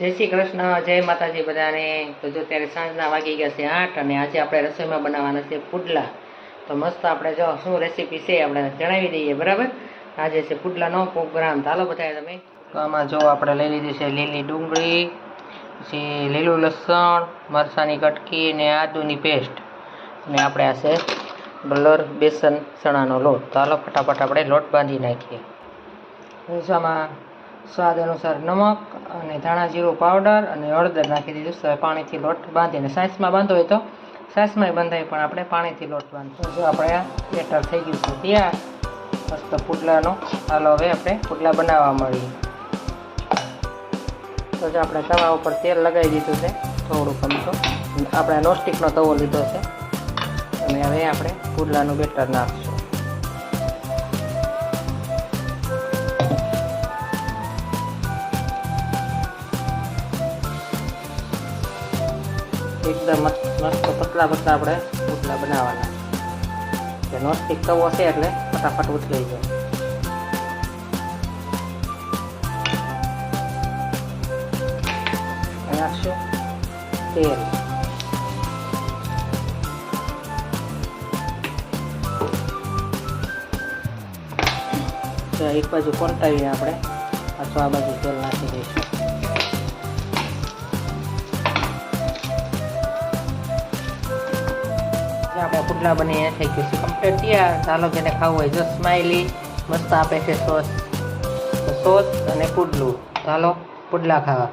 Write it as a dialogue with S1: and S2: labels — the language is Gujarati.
S1: જય શ્રી કૃષ્ણ, જય માતાજી બધાને. તો જો ત્યારે સાંજના વાગી ગયા છે આઠ અને આજે આપણે રસોઈમાં બનાવવાના છે પુડલા. તો મસ્ત આપણે જો શું રેસીપી છે આપણે જણાવી દઈએ, બરાબર? આજે છે પુડલાનો પ્રોગ્રામ. ચાલો બધા તમે. તો આમાં જો આપણે લઈ લીધી છે લીલી ડુંગળી, પછી લીલું લસણ મરસાની કટકી અને આદુની પેસ્ટ. અને આપણે આ છે બલર બેસન ચણાનો લોટ. ચાલો ફટાફટ આપણે લોટ બાંધી નાખીએ. આમાં સ્વાદ અનુસાર નમક અને ધાણા જીરું પાવડર અને હળદર નાખી દીધું. પાણીથી લોટ બાંધીને સાઈસમાં બાંધો હોય તો સાઈસમાંય બંધાય, પણ આપણે પાણીથી લોટ બાંધીશું જો આપણે આ બેટર થઈ ગયું છે ત્યાં મસ્ત પુડલાનો હાલો હવે આપણે પુડલા બનાવવા મળીએ. તો જો આપણે તવા ઉપર તેલ લગાવી દીધું છે થોડુંક અમથું આપણે નોસ્ટિકનો તવો લીધો છે. અને હવે આપણે પુડલાનું બેટર નાખશું. એકદમ મસ્ત પતલા પતલા આપણે પુડલા બનાવવાના. કે નોસ્ટિક તવો છે એટલે ફટાફટ ઉથલાઈ જાય. નાખશું તેલ. એક બાજુ પલટાવીને આપણે અથવા આ બાજુ તેલ નાખી દઈશું. આપણે પુડલા બનીને થઈ ગયું છે. કમ્પ્લીટ તૈયાર. ચાલો જેને ખાવું હોય જો સ્માઇલી મસ્ત આપે છે સોસ. સોસ અને પુડલું. ચાલો પુડલા ખાવા.